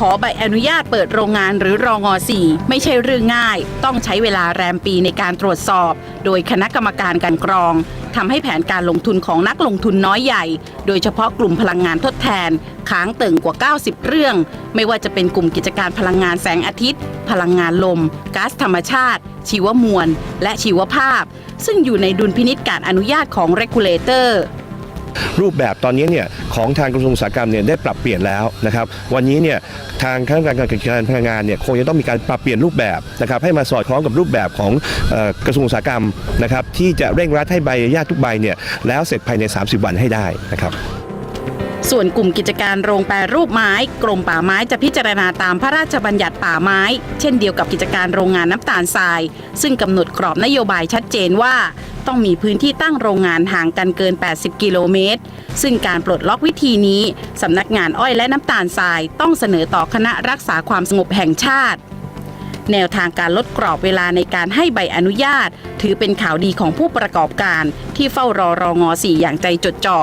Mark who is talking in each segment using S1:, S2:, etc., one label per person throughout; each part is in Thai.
S1: ขอใบอนุญาตเปิดโรงงานหรือรองอ4ไม่ใช่เรื่องง่าย ต้องใช้เวลาแรมปีในการตรวจสอบ โดยคณะกรรมการการกรองทำให้แผนการลงทุนของนักลงทุนน้อยใหญ่ โดยเฉพาะกลุ่มพลังงานทดแทน ค้างเติ่งกว่า 90 เรื่อง ไม่ว่าจะเป็นกลุ่มกิจการพลังงานแสงอาทิตย์ พลังงานลมก๊าซธรรมชาติ ชีวมวล และชีวภาพ ซึ่งอยู่ในดุลพินิษการอนุญาตของ regulator
S2: รูปแบบตอนนี้เนี่ยของทางกระทรวงอุตสาหกรรมเนี่ยได้ปรับเปลี่ยนแล้วนะครับวันนี้เนี่ยทางคณะกรรมการกิจการพลังงานเนี่ยคงจะต้องมีการปรับเปลี่ยนรูปแบบนะครับให้มาสอดคล้องกับรูปแบบของออกระทรวงอุตสาหกรรมนะครับที่จะเร่งรัดให้ใบอนุญาตทุกใบเนี่ยแล้วเสร็จภายใน 30 วันให้ได้นะครับ
S1: ส่วนกลุ่มกิจการโรงแปรรูปไม้ กรมป่าไม้จะพิจารณาตามพระราชบัญญัติป่าไม้ เช่นเดียวกับกิจการโรงงานน้ำตาลทราย ซึ่งกำหนดกรอบนโยบายชัดเจนว่า ต้องมีพื้นที่ตั้งโรงงานห่างกันเกิน 80 กิโลเมตร ซึ่งการปลดล็อกวิธีนี้สำนักงานอ้อยและน้ำตาลทรายต้องเสนอต่อคณะรักษาความสงบแห่งชาติ แนวทางการลดกรอบเวลาในการให้ใบอนุญาต ถือเป็นข่าวดีของผู้ประกอบการ ที่เฝ้ารอรองอสี่อย่างใจจดจ่อ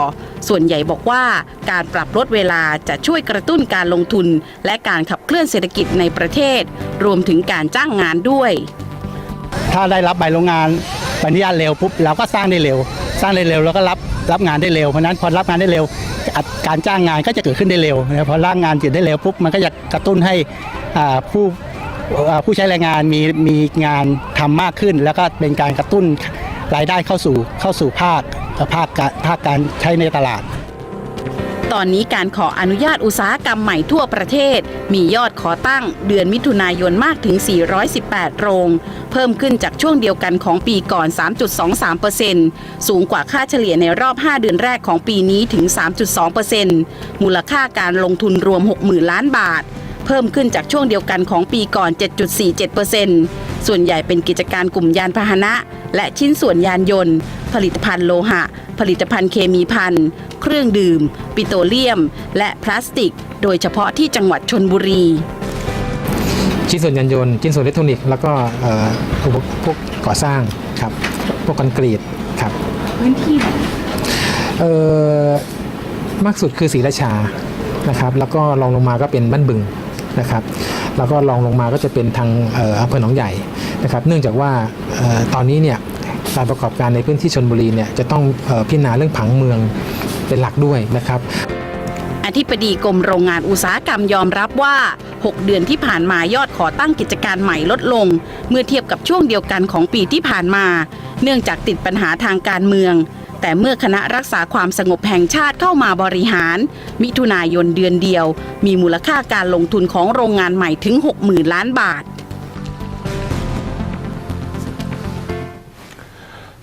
S1: ส่วนใหญ่บอกว่าการปรับลดเวลาจะช่วยกระตุ้นการลงทุน และการขับเคลื่อนเศรษฐกิจในประเทศ รวมถึงการจ้างงานด้วย
S3: ถ้าได้รับใบโรงงาน ใบอนุญาตเร็วปุ๊บเราก็สร้างได้เร็ว สร้างได้เร็วแล้วก็รับรับงานได้เร็วเพราะนั้นพอรับงานได้เร็ว การจ้างงานก็จะเกิดขึ้นได้เร็วนะครับพอร่างงานเกิดได้เร็วปุ๊บมันก็จะกระตุ้นให้ผู้ผู้ใช้แรงงานมีมีงานทำมากขึ้น แล้วก็เป็นการกระตุ้นรายได้เข้าสู่เข้าสู่ภาคภาคการภาคการใช้ในตลาด
S1: ตอนนี้การขออนุญาตอุตสาหกรรมใหม่ทั่วประเทศ มียอดขอตั้งเดือนมิถุนายนมากถึง 418 โรง เพิ่มขึ้นจากช่วงเดียวกันของปีก่อน 3.23%สูงกว่าค่าเฉลี่ยในรอบ 5 เดือนแรกของปีนี้ถึง 3.2%มูลค่าการลงทุนรวม 60,000 ล้านบาท เพิ่มขึ้นจากช่วงเดียวกันของปีก่อน 7.47%ส่วนใหญ่เป็นกิจการกลุ่มยานพาหนะ และชิ้นส่วนยานยนต์ ผลิตภัณฑ์โลหะ ผลิตภัณฑ์เคมีภัณฑ์เครื่องดื่ม ปิโตรเลียม และพลาสติก โดยเฉพาะที่จังหวัดชนบุรี
S4: ชิ้นส่วนยานยนต์ชิ้นส่วนอิเล็กทรอนิกส์แล้วก็เอ่ออุปพวกก่อสร้างครับพวกคอนกรีตครับ
S1: พื้นที่
S4: เอ่อมากสุดคือศรีราชานะครับ แล้วก็รองลงมาก็เป็นบ้านบึงนะครับแล้วก็รองลงมาก็จะเป็นทางเอ่ออำเภอหนองใหญ่นะครับ เนื่องจากว่าเอ่อตอนนี้เนี่ย การประกอบการในพื้นที่ชนบุรีเนี่ยจะต้องออพิจารณาเรื่องผังเมืองเป็นหลักด้วยนะครับ
S1: อธิบดีกรมโรงงานอุตสาหกรรมยอมรับว่า 6 เดือนที่ผ่านมายอดขอตั้งกิจการใหม่ลดลง เมื่อเทียบกับช่วงเดียวกันของปีที่ผ่านมา เนื่องจากติดปัญหาทางการเมือง แต่เมื่อคณะรักษาความสงบแห่งชาติเข้ามาบริหาร มิถุนายนเดือนเดียว มีมูลค่าการลงทุนของโรงงานใหม่ถึง 60,000 ล้านบาท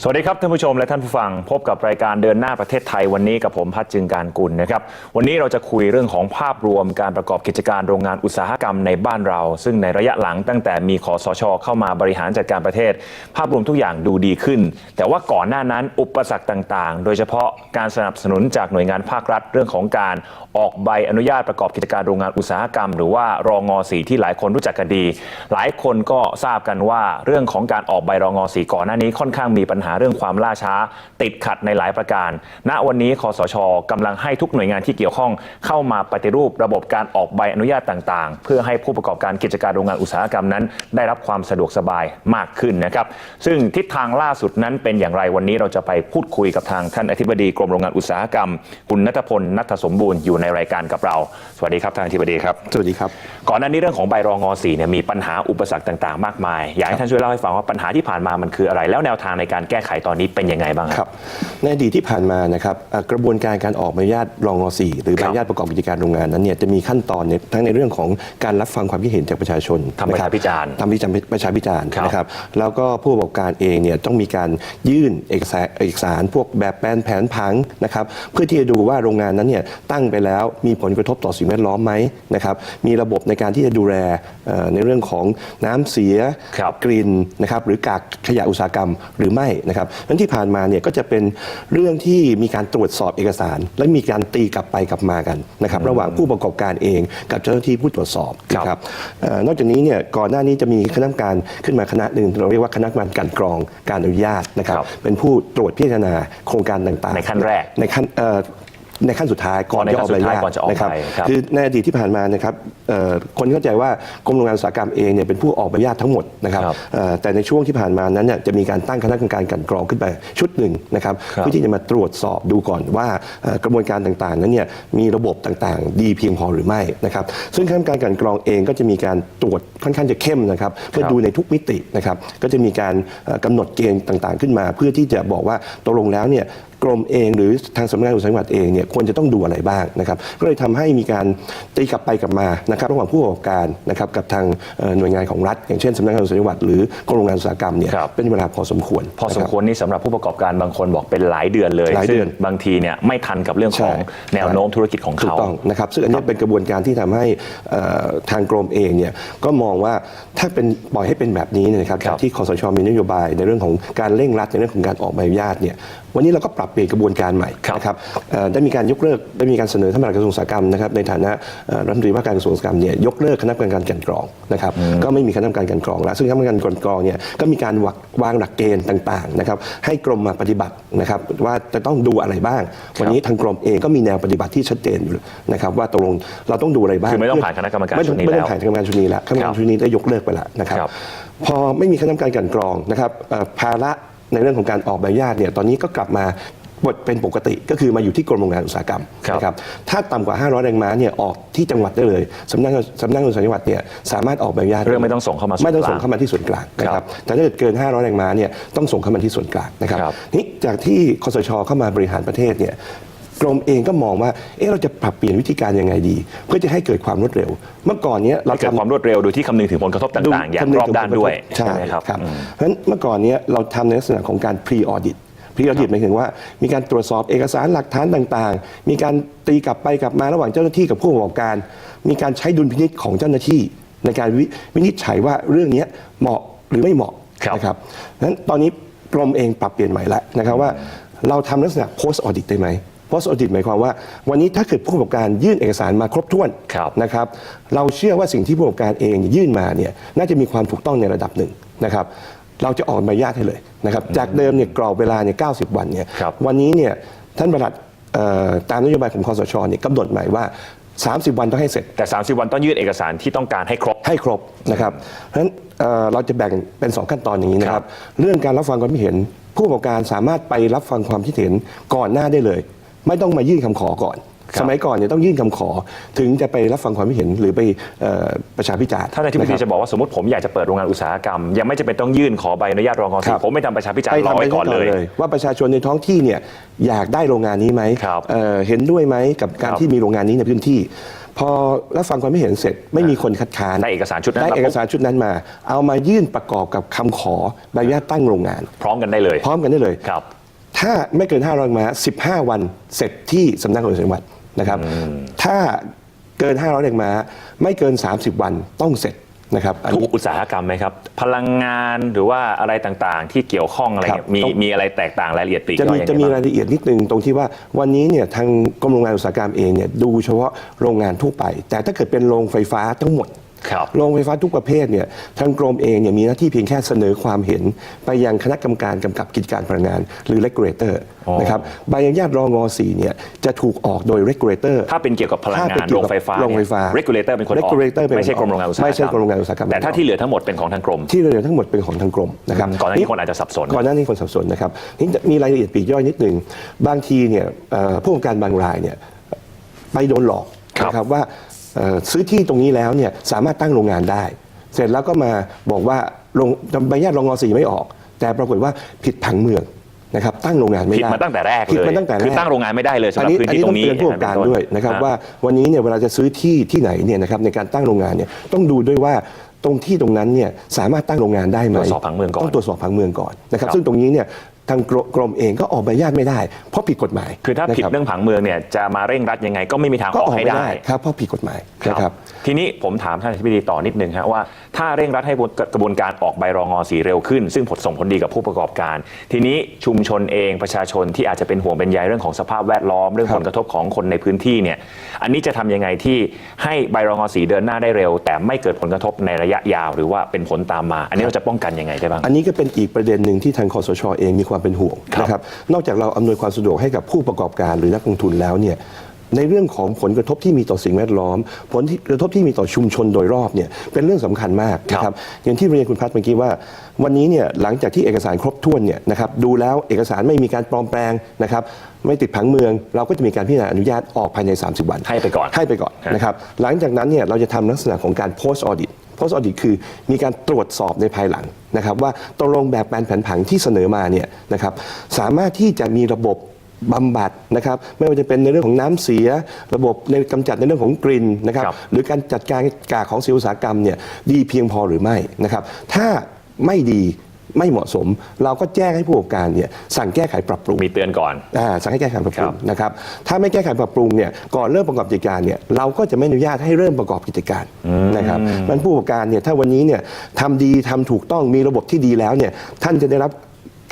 S5: สวัสดีครับท่านผู้ชมและท่านผู้ฟังพบกับรายการเดินหน้าประเทศไทยวันนี้กับผมพัฒจึงการกุลนะครับวันนี้เราจะคุยเรื่องของภาพรวมการประกอบกิจการโรงงานอุตสาหกรรมในบ้านเรา ซึ่งในระยะหลังตั้งแต่มีคอสช เข้ามาบริหารจัดการประเทศ ภาพรวมทุกอย่างดูดีขึ้น แต่ว่าก่อนหน้านั้นอุปสรรคต่างๆ โดยเฉพาะการสนับสนุนจากหน่วยงานภาครัฐ เรื่องของการออกใบอนุญาตประกอบกิจการโรงงานอุตสาหกรรม หรือว่ารองอสีที่หลายคนรู้จักกันดี หลายคนก็ทราบกันว่าเรื่องของการออกใบรองอสีก่อนหน้านี้ค่อนข้างมีปัญหาเรื่องความล่าช้า ติดขัดในหลายประการ ณวันนี้คอสชกำลังให้ทุกหน่วยงานที่เกี่ยวข้องเข้ามาปฏิรูประบบการออกใบอนุญาตต่าง ๆ เพื่อให้ผู้ประกอบการกิจการโรงงานอุตสาหกรรมนั้น ได้รับความสะดวกสบายมากขึ้นนะครับ ซึ่งทิศทางล่าสุดนั้นเป็นอย่างไรวันนี้เราจะไปพูดคุยกับทางท่านอธิบดีกรมโรงงานอุตสาหกรรม คุณนัทพลนัทสมบูรณ์อยู่ในรายการกับเรา สวัสดีครับท่านอธิบดีครับ
S2: สวัสดีครับ
S5: ก่อนหน้านี้เรื่องของใบรองอสีเนี่ยมีปัญหาอุปสรรคต่าง ๆ มากมาย อยากให้ท่านช่วยเล่าให้ฟังว่าปัญหาที่ผ่านมามันคืออะไร แล้วแนวทางในการแก้ไขตอนนี้เป็นยังไงบ้าง
S2: ครับ ในอดีตที่ผ่านมานะครับอะกระบวนการการออกใบอนุญาตรองอสีหรือใบอนุญาตประกอบกิจการโรงงานนั้นเนี่ยจะมีขั้นตอนในทั้งในเรื่องของการรับฟังความคิดเห็นจากประชาชน
S5: ทำประชาพิจารณ์
S2: ทำประชาประชาพิจารณ์
S5: ครับ
S2: นะครับแล้วก็ผู้ประกอบการเองเนี่ยต้องมีการยื่นเอกสารเอกสารพวกแบบแปลนแผนผังนะครับเพื่อที่จะดูว่าโรงงานนั้นเนี่ยตั้งไปแล้วมีผลกระทบต่อสิ่งแวดล้อมไหมนะครับมีระบบในการที่จะดูแลเอ่อในเรื่องของน้ำเสีย
S5: ครับ
S2: กลิ่นนะครับหรือกากขยะอุตสาหกรรมหรือไม่นะครับนั้นที่ผ่านมาเนี่ยก็จะเป็นเรื่องที่มีการตรวจสอบเอกสาร และมีการตีกลับไปกลับมากันนะครับระหว่างผู้ประกอบการเองกับเจ้าหน้าที่ผู้ตรวจสอบ
S5: ครับ
S2: นะครับเอ่อนอกจากนี้เนี่ยก่อนหน้านี้จะมีคณะกรรมการขึ้นมาคณะหนึ่งเราเรียกว่าคณะกรรมการกลันกรองการอนุญาตนะครับ
S5: ครับ
S2: เป็นผู้ตรวจพิจารณาโครงการต่างๆ
S5: ในขั้นแรก
S2: ในขั้นเอ่อ ในขั้นสุดท้ายก่อน
S5: ใน
S2: จะ
S5: ขั้
S2: อนอก
S5: สุ
S2: ใบ
S5: ดท้าย
S2: ญาต
S5: ก่อนจะออก
S2: นะครับ
S5: ใบครับ
S2: คือในอดีตที่ผ่านมานะครับเอ่อคนเข้าใจว่ากรมโรงงานอุตสาหกรรมเองเนี่ยเป็นผู้ออกใบญาตทั้งหมดนะครับ
S5: ครับ
S2: เอ่อแต่ในช่วงที่ผ่านมานั้นเนี่ยจะมีการตั้งคณะกรรมการกลันกรองขึ้นไปชุดหนึ่งนะครับ
S5: ครับ
S2: เพื่อที่จะมาตรวจสอบดูก่อนว่าเอ่อกระบวนการต่างๆ นั้นเนี่ยมีระบบต่างๆ ดีเพียงพอหรือไม่นะครับซึ่งคณะกรรมการกลันกรองเองก็จะมีการตรวจค่อนข้างจะเข้มนะครับเพื่อดูในทุกมิตินะครับก็จะมีการเอ่อกำหนดเกณฑ์ต่างๆ ขึ้นมา เพื่อที่จะบอกว่าตกลงแล้วเนี่ย กรมเองหรือทางสำนักงานอุตสาหกรรมเองเนี่ยควรจะต้องดูอะไรบ้างนะครับก็เลยทำให้มีการตีกลับไปกลับมานะครับระหว่างผู้ประกอบการนะครับกับทางเอ่อหน่วยงานของรัฐ อย่างเช่นสำนักงานอุตสาหกรรมหรือกรมโรงงานอุตสาหกรรมเนี่ย
S5: ครับ
S2: เป็นเวลาพอสมควร
S5: พอสม
S2: นะ
S5: ควรนี่สำหรับผู้ประกอบการบางคนบอกเป็นหลายเดือนเลย
S2: หลายเดือน
S5: ซึ่งบางทีเนี่ยไม่ทันกับเรื่องของ
S2: ใช่
S5: แนวโน้มธุรกิจของ
S2: ถูก
S5: เขา
S2: ต้องนะครับซึ่งอันนี้เป็นกระบวนการที่ทำให้เอ่อทางกรมเองเนี่ยก็มองว่าถ้าเป็นปล่อยให้เป็นแบบนี้เนี่ยนะครับ
S5: ครับ
S2: จากที่คอสชมีนโยบายในเรื่องของการเร่งรัดในเรื่องของการออกใบอนุญาตเนี่ยวันนี้เราก็ปรับเปลี่ยนกระบวนการใหม่
S5: ครับ
S2: นะครับเอ่อได้มีการยกเลิกได้มีการเสนอท่านประหลัดกระทรวงอุตสาหกรรมนะครับในฐานะเอ่อรัฐมนตรีว่าการกระทรวงอุตสาหกรรมเนี่ยยกเลิกคณะกรรมการกลันกรองนะครับก็ไม่มีคณะกรรมการกลันกรองแล้วซึ่งคณะกรรมการกลันกรองเนี่ยก็มีการวางวางหลักเกณฑ์ต่างๆนะครับให้กรมมาปฏิบัตินะครับว่าจะต้องดูอะไรบ้าง วันนี้ทางกรมเองก็มีแนวปฏิบัติที่ชัดเจนอยู่นะครับว่าตกลงเราต้องดูอะไรบ้าง
S5: คือไม่ต้องผ่านคณะกรรมการ
S2: ไม่ต้
S5: ชุ
S2: อง
S5: ดนี้
S2: ไม่ต้อง
S5: แล้ว
S2: ผ่านคณะกรรมการชุดนี้แล้วคณะกรรมการชุดนี้ได้ยกเลิกไปแล้วนะครับ
S5: ครับ
S2: พอไม่มีคณะกรรมการกลันกรองนะครับเอ่อภาระ ในเรื่องของการออกใบอนุญาตเนี่ยตอนนี้ก็กลับมาบทเป็นปกติก็คือมาอยู่ที่กรมโรงงานอุตสาหกรรม
S5: ครับ
S2: นะครับถ้าต่ำกว่า 500 แรงม้าเนี่ยออกที่จังหวัดได้เลยสำนักงานสำนักงานอุตสาหกรรมเนี่ยสามารถออกใบอนุญาต
S5: เรื่องไม่ต้องส่งเข้ามาส่วน
S2: ไม่ต้อง
S5: กลาง
S2: ส่งเข้ามาที่ส่วนกลางนะค
S5: ครั
S2: รับบแต่ถ้าเกิดเกิน 500 แรงม้าเนี่ยต้องส่งเข้ามาที่ส่วนกลางนะครับ
S5: ครับ
S2: นี่จากที่คสชเข้ามาบริหารประเทศเนี่ย กรมเองก็มองว่าเอ๊ะเราจะปรับเปลี่ยนวิธีการยังไงดี เพื่อจะให้เกิดความรวดเร็ว เมื่อก่อนเนี้ยเรา
S5: เกิด
S2: ทำ
S5: ความรวดเร็วโดยที่คำนึงถึงผลกระทบต่างๆ อย่างรอบด้านด้วย
S2: ใช่
S5: ไหมครับ
S2: ครับ
S5: อืม
S2: เพราะฉะนั้นเมื่อก่อนเนี้ยเราทำในลักษณะของการ pre audit pre audit หมายถึงว่ามีการตรวจสอบเอกสารหลักฐานต่างๆ มีการตีกลับไปกลับมาระหว่างเจ้าหน้าที่กับผู้ประกอบการ มีการใช้ดุลพินิจของเจ้าหน้าที่ในการวิวินิจฉัยว่าเรื่องเนี้ยเหมาะหรือไม่เหมาะ
S5: ครับ
S2: นะครับนั้นตอนนี้กรมเองปรับเปลี่ยนใหม่แล้วนะครับว่าเราทำลักษณะ post audit ได้ไหม post audit หมายความว่า วันนี้ถ้าเกิดผู้ประกอบการยื่นเอกสารมาครบถ้วน
S5: ครับ
S2: นะครับเราเชื่อว่าสิ่งที่ผู้ประกอบการเองยื่นมาเนี่ยน่าจะมีความถูกต้องในระดับหนึ่งนะครับเราจะออกใบอนุญาตให้เลยนะครับจากเดิมเนี่ยกรอบเวลาเนี่ย90วันเนี่ย
S5: ครับ
S2: วันนี้เนี่ยท่านประหลัดเอ่อตามนโยบายของคอสชเนี่ยกำหนดใหม่ว่า 30 วันต้องให้เสร็จ
S5: แต่ 30 วันต้องยื่นเอกสารที่ต้องการให้ครบ
S2: ให้ครบนะครับเพราะฉะนั้นเอ่อเราจะแบ่งเป็น 2 ขั้นตอนอย่างนี้นะค
S5: ครั
S2: รับบเรื่องการรับฟังความคิดเห็น ผู้ประกอบการสามารถไปรับฟังความคิดเห็นก่อนหน้าได้เลย ไม่ต้องมายื่นคำขอก่อน
S5: ครับ
S2: สมัยก่อนเนี่ยต้องยื่นคำขอถึงจะไปรับฟังความคิดเห็นหรือไปเอ่อประชาพิจารณ์
S5: ท่านอธิบดี
S2: นะครับ
S5: จะบอกว่าสมมติผมอยากจะเปิดโรงงานอุตสาหกรรม ยังไม่จำเป็นต้องยื่นขอใบอนุญาตรองก
S2: ค
S5: สี
S2: รับ
S5: ผมไม่ทำประชาพิจาร
S2: ไป
S5: ณ์รอ
S2: ทำ
S5: ไว้ก่อนเลย
S2: ว่าประชาชนในท้องที่เนี่ยอยากได้โรงงานนี้ไหม
S5: ครับ
S2: เอ่อเห็นด้วยไหมกับการ
S5: ครับ
S2: ที่มีโรงงานนี้ในพื้นที่พอรับฟังความคิดเห็นเสร็จไม่มีคนคัดค้าน
S5: ได้เอกสารชุดนั้น
S2: ได้
S5: มาปุ๊บ
S2: เอกสารชุดนั้นมา เอามายื่นประกอบกับคำขอใบอนุญาตตั้งโรงงาน
S5: พร้อมกันได้เลย
S2: พร้อมกันได้เลย
S5: ครับ
S2: ถ้าไม่เกิน 500ม้า15 วันเสร็จที่สำนักงานจังหวัดนะครับ ถ้าเกิน 500แรงม้าไม่เกิน 30 วันต้องเสร็จนะครับอัน
S5: ทุก
S2: นี้
S5: อุตสาหกรรมไหมครับ พลังงานหรือว่าอะไรต่างๆ ที่เกี่ยวข้องอะไร
S2: ครับ
S5: เนี่ยมี
S2: ต้อง
S5: มีอะไรแตกต่างรายละเอียดปลีก
S2: จะ
S5: ย่อ
S2: มี
S5: ยยัง
S2: จะมี
S5: ไง
S2: รา
S5: บ้าง
S2: ยละเอียดนิดนึงตรงที่ว่าวันนี้เนี่ยทางกรมโรงงานอุตสาหกรรมเองเนี่ยดูเฉพาะโรงงานทั่วไป แต่ถ้าเกิดเป็นโรงไฟฟ้าทั้งหมด
S5: ครับ
S2: โรงไฟฟ้าทุกประเภทเนี่ยทางกรมเองเนี่ยมีหน้าที่เพียงแค่เสนอความเห็น ไปยังคณะกรรมการกำกับกิจการพลังงาน หรือ regulator
S5: อ๋อ
S2: นะครับใบอนุญาตรองอ4เนี่ยจะถูกออกโดย regulator
S5: ถ้าเป็นเกี่ยวกับพลัง
S2: ถ้
S5: งา
S2: เป็น
S5: น
S2: เกี่
S5: โร
S2: ยว
S5: ง
S2: กับ
S5: ไฟฟ้า
S2: โรงไฟฟ้า
S5: เนี่ย regulator เป็นคนออก
S2: regulator เป็นคน
S5: ไม่ใช่กรมโรงงานอุตสาหกรรม
S2: ไม่ใช่กรมโรงงานอุตสาหกรรม
S5: แต่ถ้าที่เหลือทั้งหมดเป็นของทางกรม
S2: ที่เหลือทั้งหมดเป็นของทางกรมนะครับ
S5: ก่อนหน้านี้คนอาจจะสับสน
S2: ก่อนหน้านี้คนสับสนนะครับนี่จะมีรายละเอียดปลีกย่อยนิดหนึ่งบางทีเนี่ยเอ่อผู้ประกอบการบางรายเนี่ยไปโดนหลอก
S5: ครับ
S2: นะครับว่าเอ่อ ซื้อที่ตรงนี้แล้วเนี่ยสามารถตั้งโรงงานได้ เสร็จแล้วก็มาบอกว่าลงใบอนุญาตรองอสีไม่ออก แต่ปรากฏว่าผิดผังเมืองนะครับตั้งโรงงานไม่
S5: ผิด
S2: ได้
S5: มาตั้งแต่แรกเลย
S2: ผิดมาตั้งแต่แรก
S5: คือตั้งโรงงานไม่ได้เลยสำหรับ
S2: อั
S5: พื้นที่
S2: อั
S5: ตรงนี้
S2: ต้องเตือนผู้ประกอบการด้วยนะครับว่าวันนี้เนี่ยเวลาจะซื้อที่ที่ไหนเนี่ยนะครับในการตั้งโรงงานเนี่ยต้องดูด้วยว่าตรงที่ตรงนั้นเนี่ยสามารถตั้งโรงงานได้ไหม
S5: ตรวจสอบผังเมืองก่อน
S2: ต้องตรวจสอบผังเมืองก่อนนะครับ
S5: ครับ
S2: ซึ่งตรงนี้เนี่ย ทางกรมเองก็ออกใบอนุญาตไม่ได้ เพราะผิดกฎหมาย
S5: คือถ้าผิด
S2: นะบ
S5: เรื่องผังเมืองเนี่ยจะมาเร่งรัดยังไงก็ไม่มีทาง
S2: ก็
S5: อ
S2: อ
S5: อ
S2: อกก
S5: ให้
S2: ไม่
S5: ได้
S2: ได้ครับเพราะผิดกฎหมาย
S5: ครับ
S2: นะครับ
S5: ทีนี้ผมถามท่านอธิบดีต่อนิดนึงฮะว่า ถ้าเร่งรัดให้กระบวนการออกใบรองอสีเร็วขึ้น ซึ่งผลส่งผลดีกับผู้ประกอบการ ทีนี้ชุมชนเองประชาชนที่อาจจะเป็นห่วงเป็นใยเรื่องของสภาพแวดล้อมเรื่อง
S2: ครับ
S5: ผลกระทบของคนในพื้นที่เนี่ยอันนี้จะทำยังไงที่ให้ใบรองอสีเดินหน้าได้เร็ว แต่ไม่เกิดผลกระทบในระยะยาว หรือว่าเป็นผลตามมา อันนี้เราจะป้องกันยังไงได้บ้าง
S2: อันนี้ก็เป็นอีกประเด็นหนึ่งที่ทางคอสชเองมีความเป็นห่วง
S5: ครับ
S2: นะครับนอกจากเราอำนวยความสะดวกให้กับผู้ประกอบการหรือนักลงทุนแล้วเนี่ย ในเรื่องของผลกระทบที่มีต่อสิ่งแวดล้อม ผลที่กระทบที่มีต่อชุมชนโดยรอบเนี่ยเป็นเรื่องสำคัญมากนะค
S5: ครั
S2: รับบอย่างที่เรียนคุณพัฒน์เมื่อกี้ว่า วันนี้เนี่ยหลังจากที่เอกสารครบถ้วนเนี่ยนะครับดูแล้วเอกสารไม่มีการปลอมแปลงนะครับไม่ติดผังเมือง เราก็จะมีการพิจารณาอนุญาตออกภายใน 30 วัน
S5: ให้ไปก่อน
S2: ให้ไปก่อน
S5: ครับ
S2: นะครับหลังจากนั้นเนี่ยเราจะทำลักษณะของการ post audit post audit คือมีการตรวจสอบในภายหลังนะครับว่าตกลงแบบแปลนแผนผังที่เสนอมาเนี่ยนะครับสามารถที่จะมีระบบ บำบัดนะครับไม่ว่าจะเป็นในเรื่องของน้ำเสีย ระบบในกำจัดในเรื่องของกลิ่นนะครับ
S5: ครับ
S2: หรือการจัดการกากของเสียอุตสาหกรรมเนี่ยดีเพียงพอหรือไม่นะครับ ถ้าไม่ดีไม่เหมาะสม เราก็แจ้งให้ผู้ประกอบการเนี่ยสั่งแก้ไขปรับปรุง
S5: มีเตือนก่อน
S2: อ่าสั่งให้แก้ไขปรับปรุ
S5: ครั
S2: ง
S5: บ
S2: นะครับถ้าไม่แก้ไขปรับปรุงเนี่ยก่อนเริ่มประกอบกิจการเนี่ยเราก็จะไม่อนุญาตให้เริ่มประกอบกิจการนะครับมันผู้ประกอบการเนี่ยถ้าวันนี้เนี่ยทำดีทำถูกต้องมีระบบที่ดีแล้วเนี่ยท่านจะได้รับ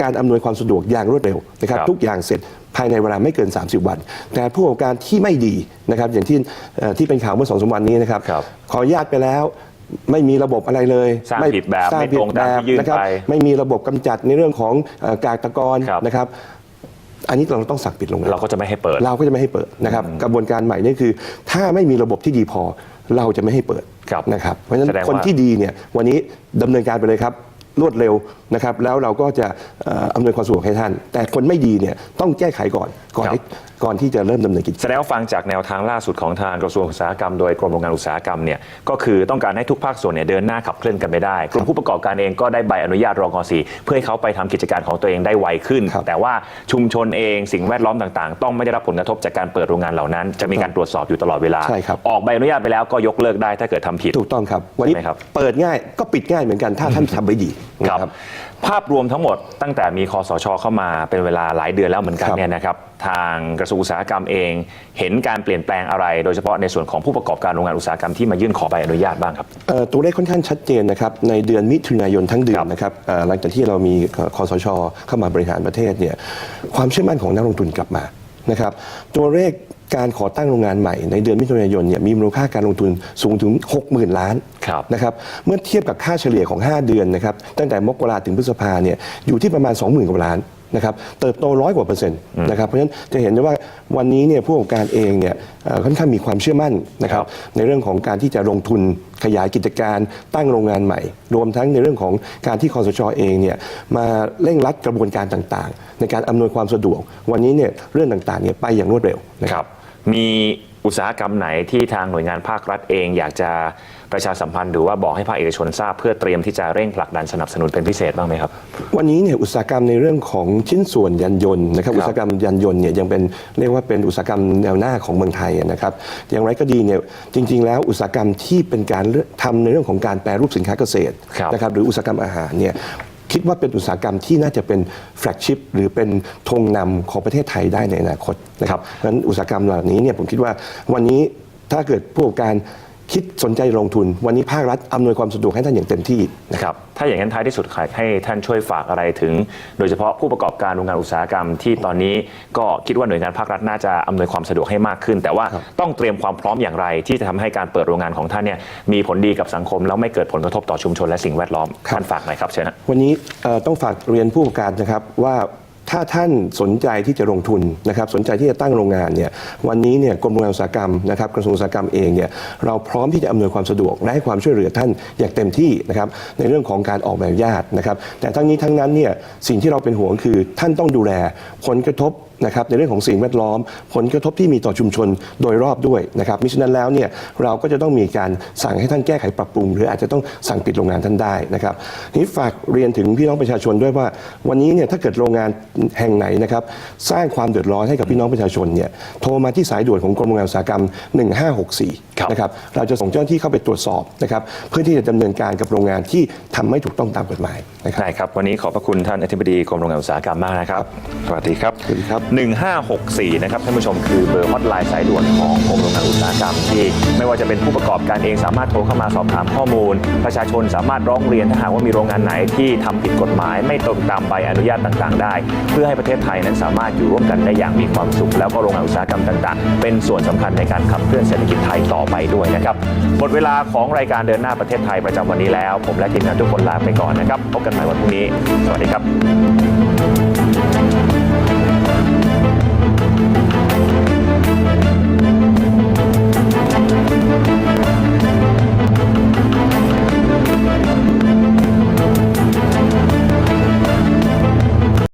S2: การอำนวยความสะดวกอย่างรวดเร็วนะครับ
S5: ครับ
S2: ทุกอย่างเสร็จภายในเวลาไม่เกิน 30 วัน แต่ผู้ประกอบการที่ไม่ดีนะครับอย่างที่เอ่อที่เป็นข่าวเมื่อสองสามวันนี้นะครับ
S5: ครับ
S2: ขออนุญาตไปแล้วไม่มีระบบอะไรเลย
S5: สร้างผิดแบบ
S2: สร้าง
S5: ไม่
S2: ผิ
S5: ต
S2: ด
S5: รงตามที่ยื่น
S2: นะครับ
S5: ไป
S2: ไม่มีระบบกำจัดในเรื่องของเอ่อกากตะกอน
S5: ครับ
S2: นะครับอันนี้เราต้องสั่งปิดโรงงาน
S5: เราก็จะไม่ให้เปิด
S2: เราก็จะไม่ให้เปิดนะครับกระบวนการใหม่นี่คือ ถ้าไม่มีระบบที่ดีพอเราจะไม่ให้เปิด
S5: ครับ
S2: นะครับเพราะฉะนั้
S5: แส
S2: น
S5: ดงว่า
S2: คนที่ดีเนี่ยวันนี้ดำเนินการไปเลยครับ รวดเร็วนะครับแล้วเราก็จะเอ่ออำนวยความสะดวกให้ท่าน แต่คนไม่ดีเนี่ยต้องแก้ไขก่อนก่อน
S5: ครับ
S2: ที่ก่อนที่จะเริ่มดำเนินกิจ
S5: แสดงว่าฟังจากแนวทางล่าสุดของทางกระทรวงอุตสาหกรรมโดยกรมโรงงานอุตสาหกรรมเนี่ยก็คือต้องการให้ทุกภาคส่วนเนี่ยเดินหน้าขับเคลื่อนกันไปได้กลุ่มผู้ประกอบการเองก็ได้ใบอนุญาตรองกสีเพื่อให้เขาไปทำกิจการของตัวเองได้ไวขึ้น
S2: ครับ
S5: แต่ว่าชุมชนเองสิ่งแวดล้อมต่างๆ ต้องไม่ได้รับผลกระทบจากการเปิดโรงงานเหล่านั้น จะมีการตรวจสอบอยู่ตลอดเวลา
S2: ใช่ครับ
S5: ออกใบอนุญาตไปแล้วก็ยกเลิกได้ถ้าเกิดทำผิด
S2: ถูกต้องครับ วันนี้
S5: ใช่ไหมครับ
S2: เปิดง่ายก็ปิดง่ายเหมือนกันถ้าท่านทำไม่ดี
S5: ครับ
S2: นะ
S5: ภาพรวมทั้งหมดตั้งแต่มีคอสชเข้ามาเป็นเวลาหลายเดือนแล้วเหมือนกัน
S2: ครับ
S5: เนี่ยนะครับ ทางกระทรวงอุตสาหกรรมเอง เห็นการเปลี่ยนแปลงอะไร โดยเฉพาะในส่วนของผู้ประกอบการโรงงานอุตสาหกรรมที่มายื่นขอใบอนุญาตบ้างครับ
S2: เอ่อตัวเลขค่อนข้างชัดเจนนะครับในเดือนมิถุนายนทั้งเดือ
S5: ครั
S2: น
S5: บ
S2: นะครับเอ่อหลังจากที่เรามีคอสชเข้ามาบริหารประเทศเนี่ยความเชื่อมั่นของนักลงทุนกลับมานะครับตัวเลข การขอตั้งโรงงานใหม่ในเดือนมิถุนายนเนี่ยมีมูลค่าการลงทุนสูงถึง 60,000 ล้าน
S5: ครับ
S2: นะครับเมื่อเทียบกับค่าเฉลี่ยของ 5 เดือนนะครับตั้งแต่มกราถึงพฤษภาเนี่ยอยู่ที่ประมาณ 20,000กว่าล้านนะครับเติบโตร้อยกว่าเปอร์เซ็นต์นะครับเพราะฉะนั้นจะเห็นได้ว่าวันนี้เนี่ยผู้ประกอบการเองเนี่ยเอ่อค่อนข้างมีความเชื่อมั่นนะครับ
S5: ครับ
S2: ในเรื่องของการที่จะลงทุนขยายกิจการตั้งโรงงานใหม่ รวมทั้งในเรื่องของการที่คอสชเองเนี่ยมาเร่งรัดกระบวนการต่างๆ ในการอำนวยความสะดวก วันนี้เนี่ยเรื่องต่างๆเนี่ยไปอย่างรวดเร็วนะ
S5: ค
S2: ค
S5: รั
S2: รับ
S5: บ มีอุตสาหกรรมไหนที่ทางหน่วยงานภาครัฐเอง อยากจะประชาสัมพันธ์หรือว่าบอกให้ภาคเอกชนทราบเพื่อเตรียมที่จะเร่งผลักดันสนับสนุนเป็นพิเศษบ้างไหมครับ
S2: วันนี้เนี่ยอุตสาหกรรมในเรื่องของชิ้นส่วนยานยนต์นะครับ
S5: ครับ
S2: อุตสาหกรรมยานยนต์เนี่ยยังเป็นเรียกว่าเป็นอุตสาหกรรมแนวหน้าของเมืองไทยนะครับอย่างไรก็ดีเนี่ยจริง ๆ แล้วอุตสาหกรรมที่เป็นการเลือกทำในเรื่องของการแปรรูปสินค้าเกษตร
S5: ครับ
S2: นะครับหรืออุตสาหกรรมอาหารเนี่ย คิดว่าเป็นอุตสาหกรรมที่น่าจะเป็นแฟลกชิพหรือเป็นธงนำของประเทศไทยได้ในอนาคตนะครับเพราะฉะนั้นอุตสาหกรรมเหล่านี้เนี่ยผมคิดว่าวันนี้ถ้าเกิดผู้ประกอบการ คิดสนใจลงทุน วันนี้ภาครัฐอำนวยความสะดวกให้ท่านอย่างเต็มที่นะค
S5: ครับรับถ้าอย่างนั้นท้ายที่สุดขอให้ท่านช่วยฝากอะไรถึง โดยเฉพาะผู้ประกอบการโรงงานอุตสาหกรรมที่ตอนนี้ก็คิดว่าหน่วยงานภาครัฐน่าจะอำนวยความสะดวกให้มากขึ้น แต่ว่า
S2: ครับ
S5: ต้องเตรียมความพร้อมอย่างไร ที่จะทำให้การเปิดโรงงานของท่านเนี่ยมีผลดีกับสังคม แล้วไม่เกิดผลกระทบต่อชุมชนและสิ่งแวดล้อมท่านฝากหน่อยครับเชิญนะ
S2: วันนี้เอ่อต้องฝากเรียนผู้ประกอบการนะครับว่า ถ้าท่านสนใจที่จะลงทุนนะครับสนใจที่จะตั้งโรงงานเนี่ยวันนี้เนี่ยกรมโรงงานอุตสาหกรรมนะครับกระทรวงอุตสาหกรรมเองเนี่ยเราพร้อมที่จะอำนวยความสะดวกและให้ความช่วยเหลือท่านอย่างเต็มที่นะครับในเรื่องของการออกแบบญาตินะครับแต่ทั้งนี้ทั้งนั้นเนี่ยสิ่งที่เราเป็นห่วงคือท่านต้องดูแลผลกระทบ นะครับในเรื่องของสิ่งแวดล้อม ผลกระทบที่มีต่อชุมชนโดยรอบด้วยนะครับมิฉะนั้นแล้วเนี่ยเราก็จะต้องมีการสั่งให้ท่านแก้ไขปรับปรุง หรืออาจจะต้องสั่งปิดโรงงานท่านได้นะครับนี้ฝากเรียนถึงพี่น้องประชาชนด้วยว่า วันนี้เนี่ยถ้าเกิดโรงงานแห่งไหนนะครับสร้างความเดือดร้อนให้กับพี่น้องประชาชนเนี่ยโทรมาที่สายด่วนของกรมโรงงานอุตสาหกรรม 1564
S5: ครับ
S2: นะครับเราจะส่งเจ้าหน้าที่เข้าไปตรวจสอบนะครับเพื่อที่จะดำเนินการกับโรงงานที่ทำไม่ถูกต้องตามกฎหมายนะครับ
S5: ได้ครับวันนี้ขอบพระคุณท่านอธิบดีกรมโรงงานอุตสาหกรรมมากนะครับ สวัสดีครับ
S2: สวัสดีครับ
S5: 1564 นะครับท่านผู้ชมคือเบอร์ฮอตไลน์สายด่วนของกรมโรงงานอุตสาหกรรมที่ไม่ว่าจะเป็นผู้ประกอบการเองสามารถโทรเข้ามาสอบถามข้อมูล ประชาชนสามารถร้องเรียนถ้าหากว่ามีโรงงานไหนที่ทำผิดกฎหมาย ไม่ตรงตามใบอนุญาตต่างๆ ได้ เพื่อให้ประเทศไทยนั้นสามารถอยู่ร่วมกันได้อย่างมีความสุข แล้วก็โรงงานอุตสาหกรรมต่างๆ เป็นส่วนสำคัญในการขับเคลื่อนเศรษฐกิจไทยต่อไปด้วยนะครับหมดเวลาของรายการเดินหน้าประเทศไทยประจำวันนี้แล้ว ผมและทีมงานทุกคนลาไปก่อนนะครับพบกันใหม่วันพรุ่งนี้ สวัสดีครับ